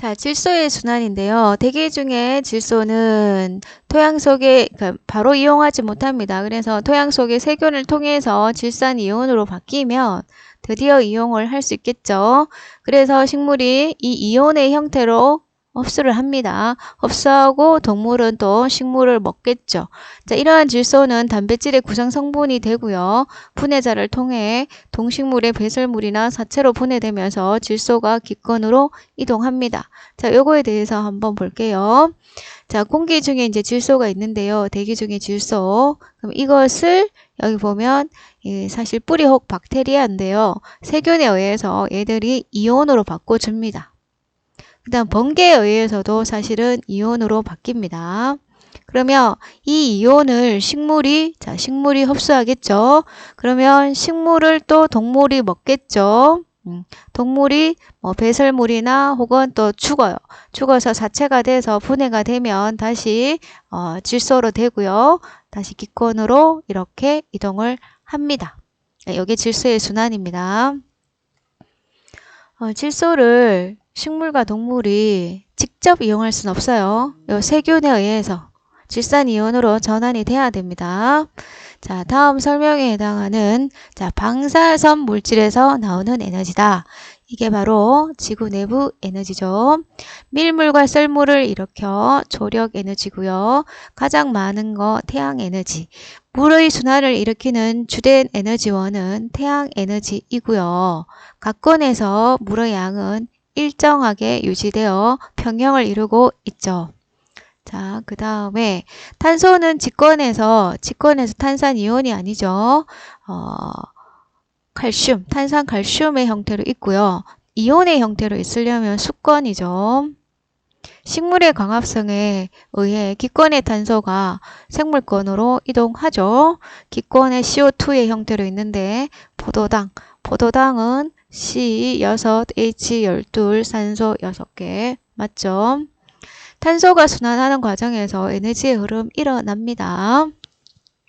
자, 질소의 순환인데요. 대기 중에 질소는 토양 속에 그러니까 바로 이용하지 못합니다. 그래서 토양 속의 세균을 통해서 질산 이온으로 바뀌면 드디어 이용을 할 수 있겠죠. 그래서 식물이 이 이온의 형태로 흡수를 합니다. 흡수하고 동물은 또 식물을 먹겠죠. 자, 이러한 질소는 단백질의 구성 성분이 되고요. 분해자를 통해 동식물의 배설물이나 사체로 분해되면서 질소가 기권으로 이동합니다. 자, 요거에 대해서 한번 볼게요. 자, 공기 중에 이제 질소가 있는데요. 대기 중에 질소. 그럼 이것을 여기 보면 예, 사실 뿌리혹 박테리아인데요. 세균에 의해서 얘들이 이온으로 바꿔줍니다. 그 다음 번개에 의해서도 사실은 이온으로 바뀝니다. 그러면 이 이온을 식물이 자 식물이 흡수하겠죠. 그러면 식물을 또 동물이 먹겠죠. 음, 동물이 뭐 배설물이나 혹은 또 죽어요. 죽어서 사체가 돼서 분해가 되면 다시 어, 질소로 되고요. 다시 기권으로 이렇게 이동을 합니다. 이게 질소의 순환입니다. 어, 질소를 식물과 동물이 직접 이용할 수는 없어요. 요 세균에 의해서 질산이온으로 전환이 돼야 됩니다. 자, 다음 설명에 해당하는 자, 방사선 물질에서 나오는 에너지다. 이게 바로 지구 내부 에너지죠. 밀물과 썰물을 일으켜 조력 에너지고요. 가장 많은 거 태양 에너지. 물의 순환을 일으키는 주된 에너지원은 태양 에너지이고요. 각 건에서 물의 양은 일정하게 유지되어 평형을 이루고 있죠. 자, 그 다음에 탄소는 직권에서, 직권에서 탄산이온이 아니죠. 어, 칼슘, 탄산 칼슘의 형태로 있고요. 이온의 형태로 있으려면 수권이죠. 식물의 광합성에 의해 기권의 탄소가 생물권으로 이동하죠. 기권의 CO2의 형태로 있는데 포도당, 포도당은 C 6, H 12, 산소 6개. 맞죠? 탄소가 순환하는 과정에서 에너지의 흐름 일어납니다.